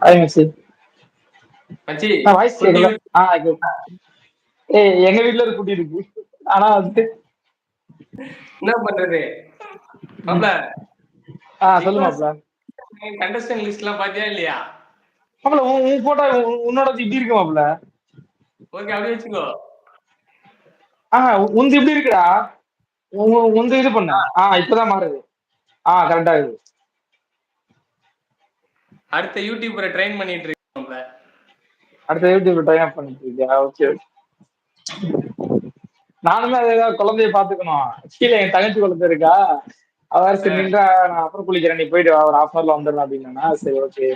Hi மச்சி மச்சி நான் வாய்ஸ் குட்டி கேட்கல ஆ கேக்குது. ஏய் எங்க வீட்ல ஒரு குட்டி இருக்கு. ஆனா வந்து என்ன பண்றது? மாப்ள. ஆ சொல்லு மாப்ள. கண்டஸ்டன்ட் பாத்தியா இல்லையா? மாப்ள உன் உன் போட்டோ உன்னோட இப்படி இருக்கு மாப்ள. ஓகே அப்படியே வச்சுக்கோ. ஆ உந்து இப்படி இருக்குடா. உந்து இது பண்ண. ஆ இப்பதான் மாறுது. ஆ கரெக்டா இருக்கு அடுத்த யூடியூபரை ட்ரெயின் பண்ணிட்டு இருக்கேன் மாப்ள அடுத்த யூடியூப்ல ட்ரை அப் பண்ணிட்டு இருக்கியா ஓகே நானுமே அதே தான் குழந்தைய பாத்துக்கணும் கீழே என் தங்கச்சி குழந்தை இருக்கா? அவ வேற சரி நின்றா நான் அப்புறம் குளிக்கிறேன். நீ போயிட்டு ஒரு ஹாஃப் ஹவர்ல வந்துடலாம் அப்படின்னா சரி ஓகே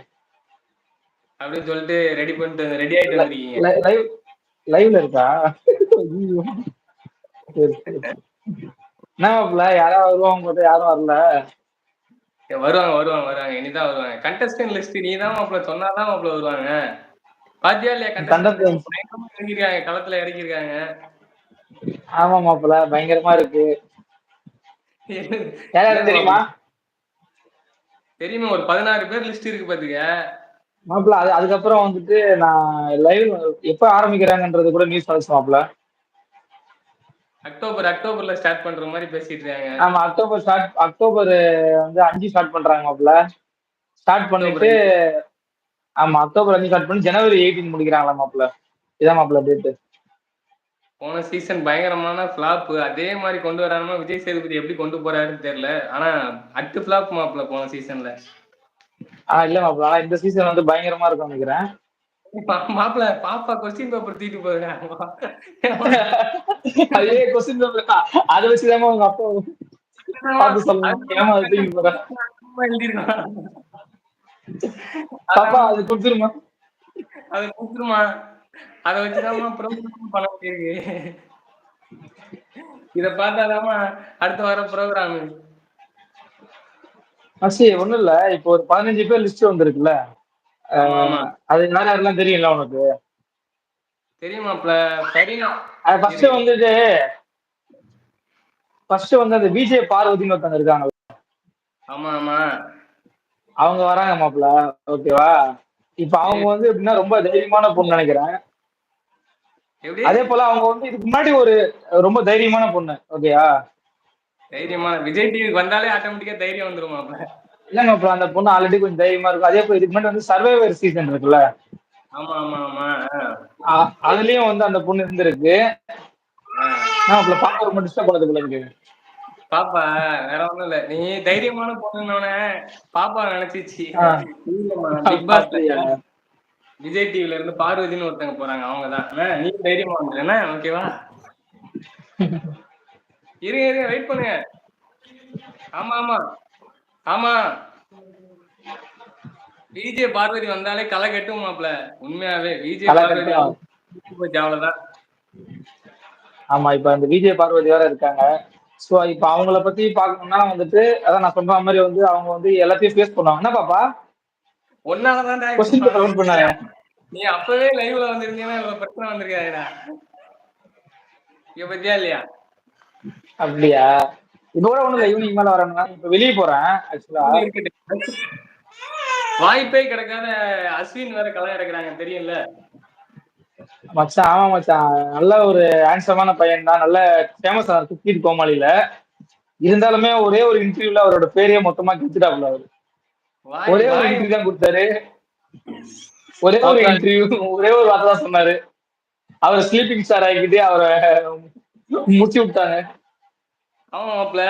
அப்படின்னு சொல்லிட்டு ரெடி பண்ணிட்டு ரெடி ஆயிட்டு வந்திருக்கீங்க. லைவ் லைவ்ல இருக்கா? என்ன யாராவது வருவாங்க யாரும் வரல. வருவாங்க வருவாங்க வருவாங்க. இனிதான் வருவாங்க. கண்டஸ்டன்ட் லிஸ்ட் நீ தான் மாப்ள சொன்னாதான் மாப்ள வருவாங்க. பாத்தியா இல்லையா. இறங்கிருக்காங்க களத்துல இறங்கிருக்காங்க. ஆமா மாப்பிள்ள பயங்கரமா இருக்கு. தெரியுமா? தெரியுமா ஒரு பதினாறு பேர் லிஸ்ட் இருக்கு பாத்துக்க. மாப்பிள்ள அது அதுக்கப்புறம் வந்துட்டு நான் லைவ் எப்ப ஆரம்பிக்கிறாங்கன்றது கூட நியூஸ் வந்துச்சு மாப்பிள்ள. அக்டோபர் அக்டோபர்ல ஸ்டார்ட் பண்ற மாதிரி பேசிட்டு இருக்காங்க. ஆமா அக்டோபர் ஸ்டார்ட் அக்டோபர் வந்து அஞ்சு ஸ்டார்ட் பண்றாங்க மாப்பிள்ள. ஸ்டார்ட் பண்ணிட்டு ஆமா அக்டோபர் அஞ்சு ஸ்டார்ட் பண்ணி ஜனவரி எயிட்டீன் முடிக்கிறாங்களா மாப்பிள்ள. இதான் மாப்பிள்ள டேட்டு போன சீசன் பயங்கரமான ஃபிளாப் அதே மாதிரி கொண்டு வராம விஜய் சேதுபதி எப்படி கொண்டு போறாருன்னு தெரியல. ஆனா அட்டு ஃபிளாப் மாப்ள போன சீசன்ல ஆனா இல்ல மாப்பிள்ள. ஆனா இந்த சீசன் வந்து பயங்கரமா இருக்கும் நினைக்கிறேன். மாப்பிள பாப்பா கொஸ்டின் பேப்பர் தூக்கிட்டு போயிருக்காங்க அதே கொஸ்டின் அதை வச்சுதான் உங்க அப்பா பாப்பா அது கொடுத்துருமா? அதை கொடுத்துருமா. அதை வச்சுதான் ப்ரோக்ராம் பண்ண முடியிருக்கு இத பார்த்தாதாமா அடுத்த வாரம் ப்ரோக்ராம் அசி ஒண்ணும் இல்ல. இப்போ ஒரு பதினஞ்சு பேர் லிஸ்ட் வந்திருக்குல்ல. அது யார் யாரெல்லாம் தெரியும்ல உனக்கு? தெரியுமாப்ல சரிண்ணா அது ஃபர்ஸ்ட் வந்துட்டு ஃபர்ஸ்ட் வந்து அந்த விஜய் பார்வதினு இருக்காங்க. ஆமா ஆமா. அவங்க வராங்க மாப்பிள்ள ஓகேவா இப்ப அவங்க வந்து எப்படின்னா ரொம்ப தைரியமான பொண்ணு நினைக்கிறேன். எப்படி? அதே போல அவங்க வந்து இதுக்கு முன்னாடி ஒரு ரொம்ப தைரியமான பொண்ணு. ஓகேயா தைரியமா விஜய் டிவிக்கு வந்தாலே ஆட்டோமேட்டிக்கா தைரியம் வந்துருமாப்ல இல்ல மாப்பிள்ள அந்த பொண்ணு ஆல்ரெடி கொஞ்சம் தைரியமா இருக்கும். அதே போல இதுக்கு முன்னாடி வந்து சர்வைவர் சீசன் இருக்குல்ல? ஆமா ஆமா ஆமா. அதுலயும் வந்து அந்த பொண்ணு இருந்திருக்கு. மாப்பிள்ள பாக்க ரொம்ப டிஸ்டர்ப் பண்ணது போல இருக்கு. பாப்பா வேற ஒண்ணும் இல்ல. நீ தைரியமான பொண்ணுன்னு பாப்பா நினைச்சிச்சு. பிக் அப்படியா? விஜய் டிவில இருந்து பார்வதின்னு ஒருத்தங்க போறாங்க. அவங்கதான். நீ தைரியமா வந்துருன்னா ஓகேவா இருங்க இருங்க வெயிட் பண்ணுங்க. ஆமா ஆமா. ஆமா. விஜய் பார்வதி வந்தாலே களை கட்டும் மாப்ள உண்மையாவே களை பார்வதி அவ்வளவுதான் ஆமா இப்ப அந்த விஜய் பார்வதி வேற இருக்காங்க. சோ இப்ப அவங்கள பத்தி பாக்கணும்னா வந்துட்டு அதான் நான் சொல்ற மாதிரி வந்து அவங்க வந்து எல்லாத்தையும் ஃபேஸ் பண்ணுவாங்க. என்ன பாப்பா? ஒன்னாலதான்டா கொஸ்டின் பண்ணாங்க நீ அப்பவே லைவ்ல வந்திருந்தீங்கன்னா இவ்வளவு பிரச்சனை வந்திருக்காதுடா. இங்க பத்தியா இல்லையா? அப்படியா? கூட ஒண்ணு ஈவினிங் மேல வரேன்னா இப்ப வெளியே போறேன் ஆக்சுவலா. வாய்ப்பே கிடைக்காத அஸ்வின் வேற களை இறக்குறாங்க தெரியும்ல? மச்சான் ஆமா மச்சான் நல்ல ஒரு ஹேண்ட்ஸமான பையன் தான் நல்ல ஃபேமஸ் ஆனார் குக்கீட் கோமாளியில. இருந்தாலுமே ஒரே ஒரு இன்டர்வியூல அவரோட பேரையே மொத்தமா கிழிச்சிட்டாப்ல அவரு. ஒரே ஒரு வாய். இன்டர்வியூ தான் கொடுத்தாரு. ஒரே ஒரு இன்டர்வியூ ஒரே ஒரு வார்த்தை தான் சொன்னாரு. அவர் ஸ்லீப்பிங் ஸ்டார் ஆகிக்கிட்டு அவரை முச்சி விட்டாங்க. ஆமா மாப்ள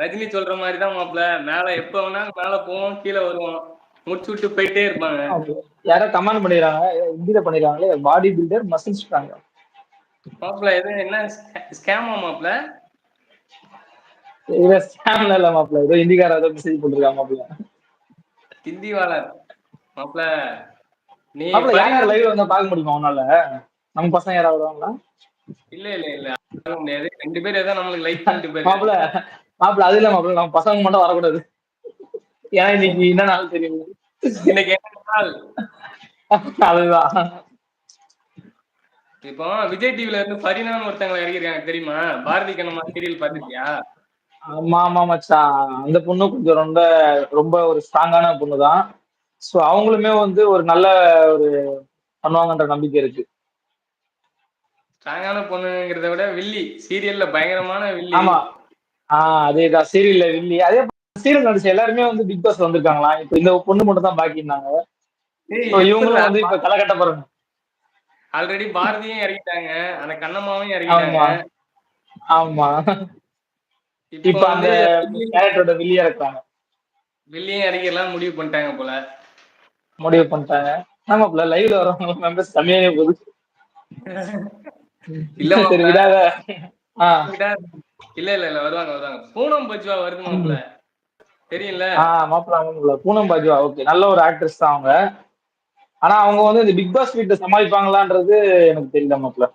ரஜினி சொல்ற மாதிரி தான் மாப்ள மேல எப்ப வேணாலும் மேல போவோம் கீழே வருவோம். முடிச்சு விட்டு போயிட்டே இருப்பாங்க. யாரோ கமெண்ட் பண்ணிடுறாங்க. ஹிந்தியில பண்ணிடுறாங்களே. பாடி பில்டர் மசில் ஸ்ட்ராங் மாப்ள எது என்ன ஸ்கேமா மாப்ள இத ஸ்கேம்ல இல்ல மாப்பிள்ள ஏதோ ஹிந்திக்கார ஏதோ மெசேஜ் போட்டிருக்காங்க மாப்பிள்ள ஹிந்திவாளர். மாப்ள நீ யார் லைவ்ல வந்தா பார்க்க முடியுமா உன்னால? நம்ம பசங்க யாராவது வருவாங்களா? இல்ல இல்ல இல்ல. முடியாது ரெண்டு பேர் ஏதோ நம்மளுக்கு லைக் பண்ணிட்டு மாப்பிள்ள மாப்பிள்ள அது இல்ல மாப்பிள்ள நம்ம பசங்க மட்டும் வரக்கூடாது. ஏன்னா இன்னைக்கு என்ன நாள் தெரியும்? இன்னைக்கு என்ன நாள்? அதுதான். இப்போ விஜய் டிவில இருந்து ஃபரினான்னு ஒருத்தவங்க இறங்கிருக்காங்க தெரியுமா? பாரதி கண்ணம்மா சீரியல் பாத்துட்டியா ஆமா ஆமா மச்சான் அந்த பொண்ணு கொஞ்சம் ரொம்ப ரொம்ப ஒரு ஸ்ட்ராங்கான பொண்ணு தான் ஸோ அவங்களுமே வந்து ஒரு நல்ல ஒரு பண்ணுவாங்கன்ற நம்பிக்கை இருக்கு. ஸ்ட்ராங்கான பொண்ணுங்கிறத விட வில்லி சீரியல்ல பயங்கரமான வில்லி. ஆமா. ஆஹ் அதேதான் சீரியல்ல வில்லி. அதே சீரியல் நடிச்ச எல்லாருமே வந்து பிக் பாஸ் வந்திருக்காங்களா? இப்ப இந்த பொண்ணு மட்டும் தான் பாக்கி இருந்தாங்க. இவங்களும் வந்து இப்ப கலகட்ட போறாங்க. ஆல்ரெடி பாரதியும் இறக்கிட்டாங்க அந்த கண்ணம்மாவையும் இறக்கிட்டாங்க ஆமா. ஆமா. இப்ப அந்த கேரக்டரோட வில்லியா இருக்காங்க. வில்லியும் இறக்கிடலாம் முடிவு பண்ணிட்டாங்க போல. முடிவு பண்ணிட்டாங்க. ஆமாப்ல லைவ்ல வரவங்க மெம்பர்ஸ் கம்மியாவே போகுது. இல்ல. விடாத. இல்ல இல்ல இல்ல வருவாங்க வருவாங்க. பூனம் பஜ்வா வருது மாப்ள தெரியல ஆஹ் மாப்பிள்ள ஆமாம்ல பூனம் பாஜுவா ஓகே. நல்ல ஒரு ஆக்ட்ரஸ் தான் அவங்க. ஆனா அவங்க வந்து இந்த பிக் பாஸ் வீட்டை சமாளிப்பாங்களான்றது எனக்கு தெரியல மாப்பிள்ள.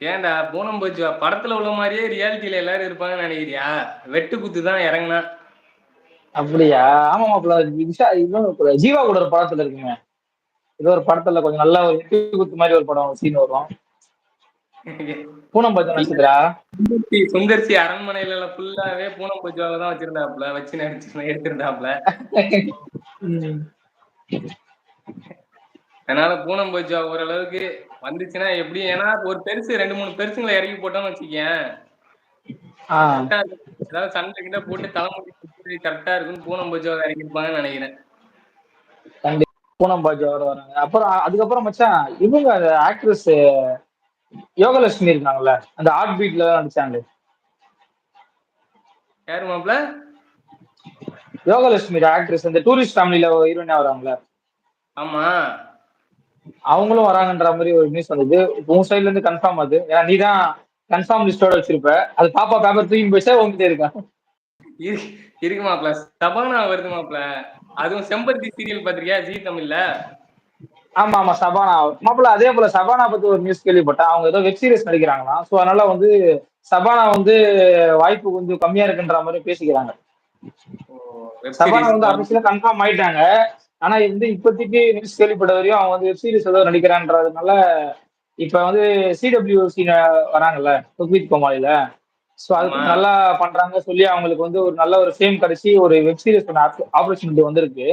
ஏன்டா பூனம் பஜ்வா படத்துல உள்ள மாதிரியே ரியாலிட்டியில எல்லாரும் இருப்பாங்கன்னு நினைக்கிறியா? வெட்டு குத்து தான் இறங்குனா. அப்படியா? ஆமா இன்னொரு ஜீவா கூட ஒரு படத்துல இருக்குங்க ஏதோ ஒரு படத்துல கொஞ்சம் நல்ல ஒரு எட்டு குத்து மாதிரி ஒரு படம் சீன் வரும். பூனம் பாஜா நட்சத்திரா சுந்தர்சி அரண்மனையில ஃபுல்லாவே பூனம் பஜ்வாவை தான் வச்சிருந்தாப்ல வச்சு நடிச்சு எடுத்திருந்தாப்ல. அதனால பூனம் பஜ்வா ஓரளவுக்கு வந்துச்சுன்னா எப்படி ஏன்னா ஒரு பெருசு ரெண்டு மூணு பெருசுங்களை இறக்கி போட்டோம்னு வச்சுக்கேன். ஏதாவது சண்டை கிட்ட போட்டு தலைமுடி கரெக்டா இருக்குன்னு பூனம் பஜ்வா இறக்கிருப்பாங்கன்னு நினைக்கிறேன். பூனம் பாஜா வர வராங்க. அப்புறம் அதுக்கப்புறம் மச்சான் இவங்க அந்த ஆக்ட்ரஸ் யோகலட்சுமி இருக்காங்கல்ல அந்த ஹார்ட் பீட்ல நடிச்சாங்க. யாரு மாப்ள? யோகலட்சுமி ஆக்ட்ரஸ் இந்த டூரிஸ்ட் ஃபேமிலியில ஹீரோயினா வராங்கல்ல ஆமா. அவங்களும் வராங்கன்ற மாதிரி ஒரு நியூஸ் வந்தது. உன் சைட்ல இருந்து கன்ஃபார்ம் அது. ஏன்னா நீ தான் கன்ஃபார்ம் லிஸ்டோட வச்சிருப்ப. அது பாப்பா பேப்பர் தூக்கி போயிச்சா உங்ககிட்ட இருக்கா? இரு- இருக்கு மாப்ள சபானா வருது மாப்ள அதுவும் செம்பருத்தி சீரியல் பாத்திருக்கியா ஜி தமிழ்ல? ஆமா ஆமா சபானா. மாப்பிள்ள அதே போல சபானா பத்தி ஒரு நியூஸ் கேள்விப்பட்டேன். அவங்க ஏதோ வெப் சீரிஸ் நடிக்கிறாங்களாம். சோ அதனால வந்து சபானா வந்து வாய்ப்பு கொஞ்சம் கம்மியா இருக்குன்ற மாதிரி பேசிக்கிறாங்க. சபானா வந்து அபிஷியலா கன்ஃபார்ம் ஆயிட்டாங்க. ஆனா வந்து இப்போதைக்கு நியூஸ் கேள்விப்பட்ட வரையும் அவங்க வந்து வெப் சீரிஸ் ஏதோ நடிக்கிறான்றதுனால இப்ப வந்து சிடபிள்யூசி வராங்கல்ல குக்வித் கோமாளில. அதுக்கு ஆமா. நல்லா பண்றாங்க சொல்லி அவங்களுக்கு வந்து ஒரு நல்ல ஒரு ஃபேம் கிடைச்சி ஒரு வெப் சீரிஸ் ஆப்பர்ச்சுனிட்டி வந்திருக்கு.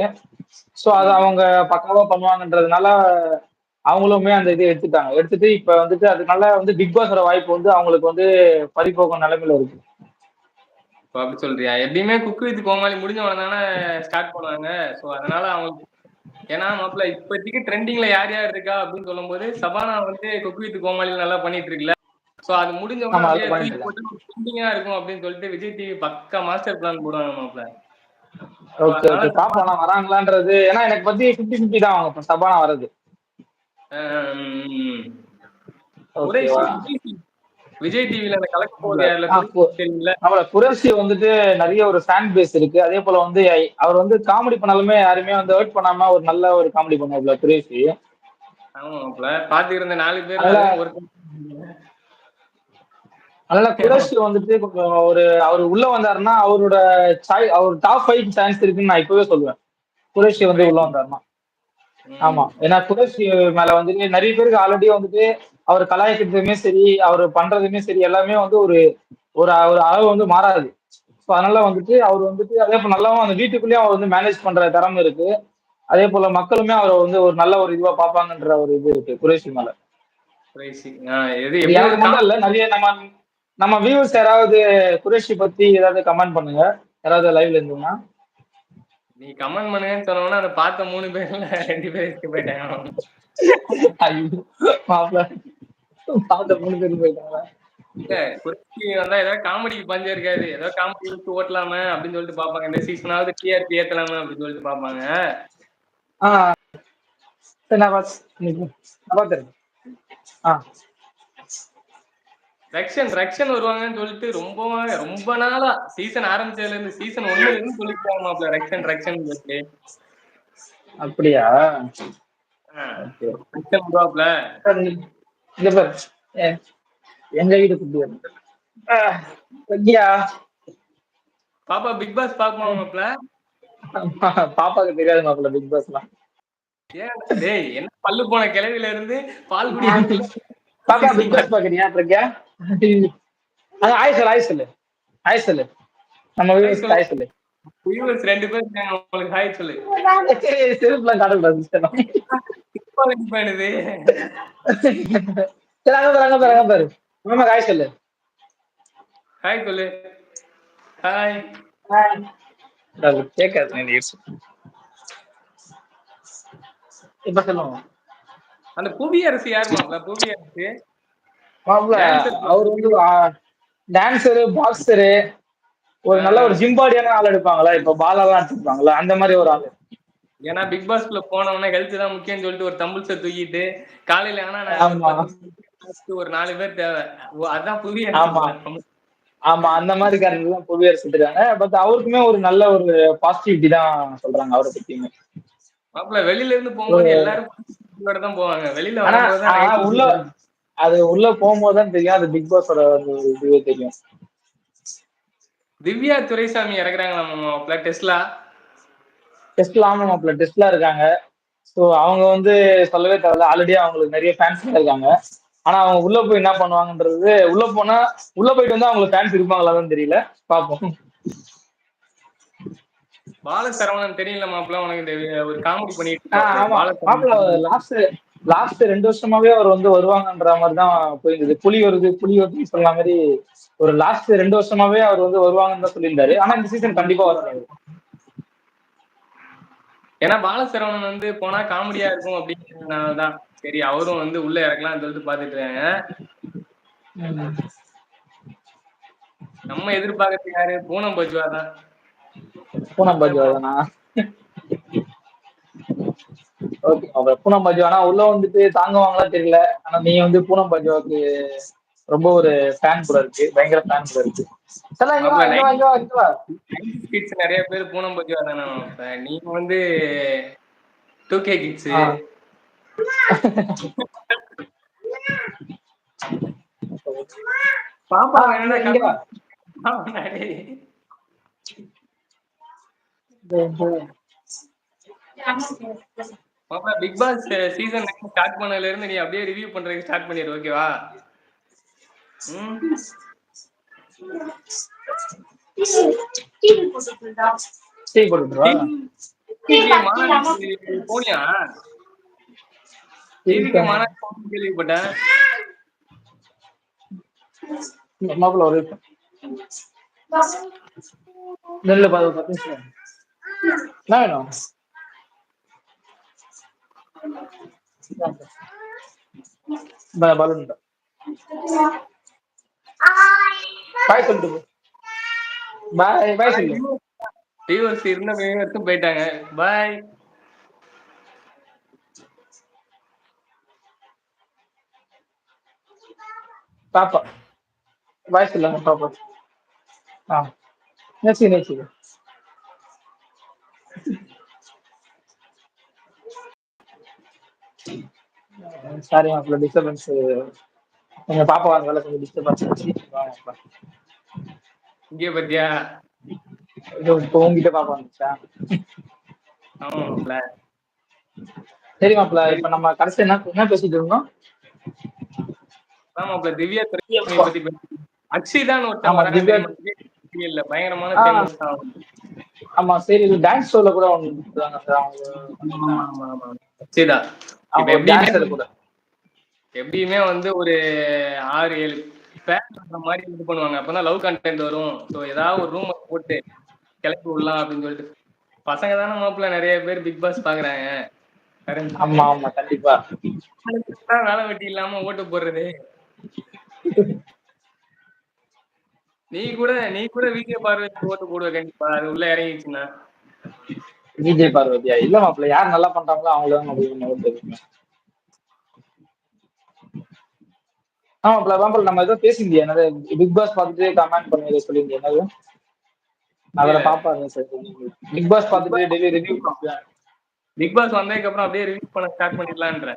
சோ அதை அவங்க பக்காவா பண்ணுவாங்கன்றதுனால அவங்களுமே அந்த இதை எடுத்துட்டாங்க. எடுத்துட்டு இப்ப வந்துட்டு அதனால வந்து பிக் பாஸோட வாய்ப்பு வந்து அவங்களுக்கு வந்து பறிபோகும் நிலைமையில இருக்கு. இப்போ அப்படி சொல்றியா? எப்படியுமே குக் வித் கோமாளி முடிஞ்ச உடனே தானே ஸ்டார்ட் பண்ணுவாங்க. ஸோ அதனால அவங்க ஏன்னா மாப்பிள்ள இப்போதைக்கு ட்ரெண்டிங்ல யார் யார் இருக்கா அப்படின்னு சொல்லும்போது சபானா வந்து குக் வித் கோமாளி நல்லா பண்ணிட்டு இருக்குல்ல ஸோ அது முடிஞ்ச இருக்கும் அப்படின்னு சொல்லிட்டு விஜய் டிவி பக்கா மாஸ்டர் பிளான் போடுவாங்க மாப்பிள்ள ஓகே ஓகே பாப்போம் ஆனா வராங்களான்றது. ஏன்னா எனக்கு பத்தி ஃபிஃப்டி ஃபிஃப்டி தான் அவங்க சபானா குறைஷி. விஜய் டிவில அந்த கலக்க போகுது குரேஷி வந்துட்டு நிறைய ஒரு ஃபேன் பேஸ் இருக்கு. அதே போல வந்து அவர் வந்து காமெடி பண்ணாலுமே யாருமே வந்து ஹர்ட் பண்ணாம ஒரு நல்ல ஒரு காமெடி பண்ணுவாப்ல குரேஷி ஆமா மாப்பிள்ள பாத்துக்கிற நாலு பேர் ஒரு அதனால குரேஷி வந்துட்டு கொஞ்சம் ஒரு அவர் உள்ள வந்தாருன்னா அவரோட சாய் அவர் டாப் ஃபைவ் சான்ஸ் இருக்குன்னு நான் இப்பவே சொல்லுவேன். குரேஷி வந்து உள்ள வந்தாருன்னா. ஆமா. ஏன்னா குரேஷி மேல வந்துட்டு நிறைய பேருக்கு ஆல்ரெடி வந்துட்டு அவர் கலாய்க்கிறதுமே சரி அவர் பண்றதுமே சரி எல்லாமே வந்து ஒரு ஒரு ஒரு அளவு வந்து மாறாது. ஸோ அதனால வந்துட்டு அவர் வந்துட்டு அதே போல நல்லாவும் அந்த வீட்டுக்குள்ளேயும் அவர் வந்து மேனேஜ் பண்ற திறமை இருக்கு. அதே போல மக்களுமே அவரை வந்து ஒரு நல்ல ஒரு இதுவா பார்ப்பாங்கன்ற ஒரு இது இருக்கு குரேஷி மேல. எது எனக்கு மட்டும் இல்ல நிறைய நம்ம நம்ம வியூவர்ஸ் யாராவது குரேஷி பத்தி ஏதாவது கமெண்ட் பண்ணுங்க. யாராவது லைவ்ல இருந்தீங்கன்னா நீ கமெண்ட் பண்ணுங்கன்னு சொன்னோம்னா அதை பார்த்த மூணு பேர்ல ரெண்டு பேர் escape போயிட்டாங்க ஐயோ, பார்த்த மூணு பேர் போயிட்டாங்களா இல்ல குறைச்சி வந்தா ஏதாவது காமெடிக்கு பஞ்சம் இருக்காது. ஏதாவது காமெடி விட்டு ஓட்டலாமே அப்படின்னு சொல்லிட்டு பாப்பாங்க இந்த சீசனாவது டிஆர்பி ஏத்தலாமே அப்படின்னு சொல்லிட்டு பாப்பாங்க ஆ சரி நான் பாத்து நான் பார்த்துறேன் ஆ. ரக்ஷன் ரக்ஷன் வருவாங்கன்னு சொல்லிட்டு ரொம்ப ரொம்ப நாளா சீசன் ஆரம்பிச்சதுல இருந்து சீசன் ஒண்ணுல இருந்து சொல்லிட்டு மாப்ள ரக்ஷன் ரக்ஷன் சொல்லிட்டு. அப்படியா? ரக்ஷன் வருவாப்ல? இங்க பாரு. எங்க வீடு குட்டி பாப்பா பிக் பாஸ் பாக்குமா மாப்ள? பாப்பாக்கு தெரியாது மாப்பிள்ள பிக் பாஸ்லாம். ஏன் டேய் என்ன பல்லு போன கிளவில இருந்து பால் குடி பாப்பா பிக் பாஸ் பாக்குறியா? இருக்கியா ஆய் சொல்லு ஆய் சொல்லு ஆய் சொல்லு நம்ம வீடு ஆய் சொல்லு viewers ரெண்டு பேர் உங்களுக்கு ஹாய் சொல்லு செருப்புலாம் காட்டக்கூடாது TikTok பண்ணுது சரி அங்க பாரு அங்க பாரு அங்க பாரு. மாமா காய் சொல்லு. ஹாய் சொல்லு. ஹாய் அது கேட்காது நீ இப்ப சொல்லுங்க. அந்த புவி அரசு யார் மாப்ள புவி அரசு. மாப்ள. அவர் வந்து டான்சரு பாக்ஸரு ஒரு நல்ல ஒரு ஜிம்பாடியான ஆள் எடுப்பாங்களா? இப்ப பாலாலாம் எடுத்துப்பாங்களா அந்த மாதிரி ஒரு ஆளு. ஏன்னா பிக் பாஸ்குள்ள போனவொடனே ஹெல்த் தான் முக்கியம்னு சொல்லிட்டு ஒரு தம்பிள்ஸை தூக்கிட்டு காலையில ஆனா ஒரு நாலு பேர் தேவை. அதான் புவி ஆமா. ஆமா அந்த மாதிரி கேரக்டர் தான் புவியரசு இருக்காங்க பட் அவருக்குமே ஒரு நல்ல ஒரு பாசிட்டிவிட்டி தான் சொல்றாங்க அவரை பத்தியுமே. மாப்ள வெளியில இருந்து போகும்போது எல்லாரும் தான் போவாங்க. வெளியில உள்ள அது உள்ள போகும்போது தான் தெரியும். அது பிக் பாஸோட இதுவே தெரியும். திவ்யா துரைசாமி இறக்குறாங்களா மாப்ள டெஸ்லா? டெஸ்ட்ல ஆமா மாப்பிள்ள டெஸ்ட்ல இருக்காங்க. ஸோ அவங்க வந்து சொல்லவே தேவையில்ல. ஆல்ரெடி அவங்களுக்கு நிறைய ஃபேன்ஸ் இருக்காங்க. ஆனா அவங்க உள்ள போய் என்ன பண்ணுவாங்கன்றது உள்ள போனா உள்ள போயிட்டு வந்து அவங்களுக்கு ஃபேன்ஸ் இருப்பாங்களான்னு தெரியல. பாப்போம். பாலசரவணன் தெரியல மாப்ள உனக்கு ஒரு காமெடி பண்ணிட்டு. ஆமா. மாப்பிள்ள லாஸ்ட் லாஸ்ட் ரெண்டு வருஷமாவே அவர் வந்து வருவாங்கன்ற மாதிரி தான் போயிருந்தது. புலி வருது புலி வருதுன்னு சொன்ன மாதிரி ஒரு லாஸ்ட் ரெண்டு வருஷமாவே அவர் வந்து வருவாங்கன்னு தான் சொல்லியிருந்தாரு. ஆனா இந்த சீசன் கண்டிப்பா வராது ஏன்னா பாலசரவணன் வந்து போனா காமெடியா இருக்கும் அப்படிங்கிறதுனாலதான். சரி அவரும் வந்து உள்ள இறக்கலாம்னு சொல்லிட்டு பாத்துட்டு இருக்காங்க. நம்ம எதிர்பார்க்கறது யாரு? பூனம் பஜ்வா தான் பூனம் பஜ்வா தானா ஓகே பூனம் பஜ்வானா உள்ள வந்துட்டு தாங்குவாங்களா தெரியல. ஆனா நீ வந்து பூனம் பஜ்வாக்கு ரொம்ப ஒரு ஃபேன் கூட இருக்கு. பயங்கர ஃபேன் கூட இருக்கு. கிட்ஸ் நிறைய பேர் பூனம் பஜ்வா தானே நீங்க வந்து டூ கே கிட்ஸ். பாப்பா வா. முன்னாடி. பாப்பா பிக் பாஸ் சீசன் ஸ்டார்ட் பண்ணதுல இருந்து நீ அப்படியே ரிவ்யூ பண்றதுக்கு ஸ்டார்ட் பண்ணிடு ஓகேவா டீ போனியா? டிவிக்கு மாநாடு கேள்விப்பட்டேன். மாப்பிள்ள ஒரு. நெல்லு பாது பத்து நிமிஷம். என்ன வேணும்? பலூன். பாய் சொல்லிட்டு போ பாய் பாய் சொல்லு வியூவர்ஸ் இருந்த வியூவர்ஸும் போயிட்டாங்க. பாய் பாப்பா பாய் சொல்லுங்க பாப்பா ஆ. நேசி நேசி சாரி மாப்பிள்ள டிஸ்டர்பன்ஸ் எங்க பாப்பா வரதால கொஞ்சம் டிஸ்டர்பன்ஸ் ஆச்சு. இங்கே பத்தியா? இப்போ உங்ககிட்ட பாப்பா வந்துச்சா. சரி மாப்பிள்ள இப்ப நம்ம கடைசி என்ன என்ன பேசிட்டு இருந்தோம்? மாப்ள திவ்யா துரைசாமியை பத்தி அக்ஷிதான் ஒருத்தன்? இல்ல பயங்கரமான. ஆமா சரி இது டான்ஸ் ஷோல கூட அவங்க. எப்படியுமே வந்து ஒரு ஆறு ஏழு பேர் மாதிரி இது பண்ணுவாங்க. அப்பதான் லவ் கண்டென்ட் வரும். சோ ஏதாவது ஒரு ரூம் போட்டு கிளப்பி விடலாம் அப்படின்னு சொல்லிட்டு. பசங்க தானே மாப்பிள்ள? நிறைய பேர் பிக் பாஸ் பாக்குறாங்க? ஆமா ஆமா கண்டிப்பா. வேலை வெட்டி இல்லாம ஓட்டு போடுறது. நீ கூட நீ கூட வீடியோ பார்வைக்கு ஓட்டு போடுவ கண்டிப்பா. அது உள்ள இறங்கிச்சுன்னா விஜய் பார்வதியா? இல்ல மாப்பிள்ள யார் நல்லா பண்றாங்களோ அவங்கள தான் முடியும் தெரியும். ஆமா மாப்பிள்ள மாப்பிள்ள நம்ம ஏதோ பேசியிருந்தேன் என்னது பிக் பாஸ் பார்த்துட்டு கமெண்ட் பண்ணி ஏதோ சொல்லியிருந்தேன் என்னது? அதில் பாப்பா பிக் பாஸ் பார்த்துட்டு டெய்லி ரிவ்யூ பிக் பாஸ் வந்ததுக்கு அப்புறம் அப்படியே ரிவ்யூ பண்ண ஸ்டார்ட் பண்ணிடலான்ற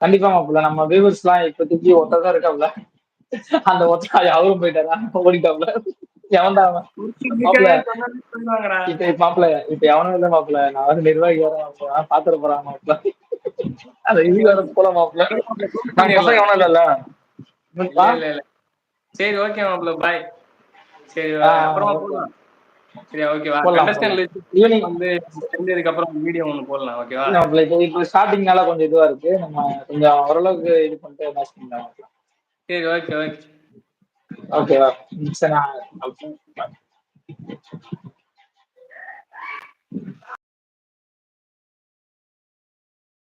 கண்டிப்பா மாப்பிள்ள நம்ம வியூவர்ஸ் எல்லாம் இப்போதைக்கு ஒருத்தர் தான் இருக்காப்ல. அந்த ஒருத்தர் அவரும் போயிட்டாரா? ஓடிட்டாப்ல. இப்ப இப்ப எவனும் இல்ல மாப்பிள்ள. நான் வந்து நிர்வாகி வர பாத்துட போறான் மாப்பிள்ள. அந்த இது வர போல பசங்க எவனும் இல்ல சரி ஓகே மாப்ள பாய் சரி அப்புறமா. போலாம். சரியா ஓகேவா போடலாம், கண்டஸ்டன் லிஸ்ட் ஈவினிங் வந்து தெரிஞ்சதுக்கு அப்புறம் வீடியோ ஒன்று போடலாம். ஓகேவா இப்போ இப்போ ஸ்டார்டிங்னால கொஞ்சம் இதுவா இருக்கு. நம்ம கொஞ்சம் ஓரளவுக்கு இது பண்ணிட்டு மேட்ச் பண்ணலாம் சரி okay okay Okay, va. Mixen el... Va.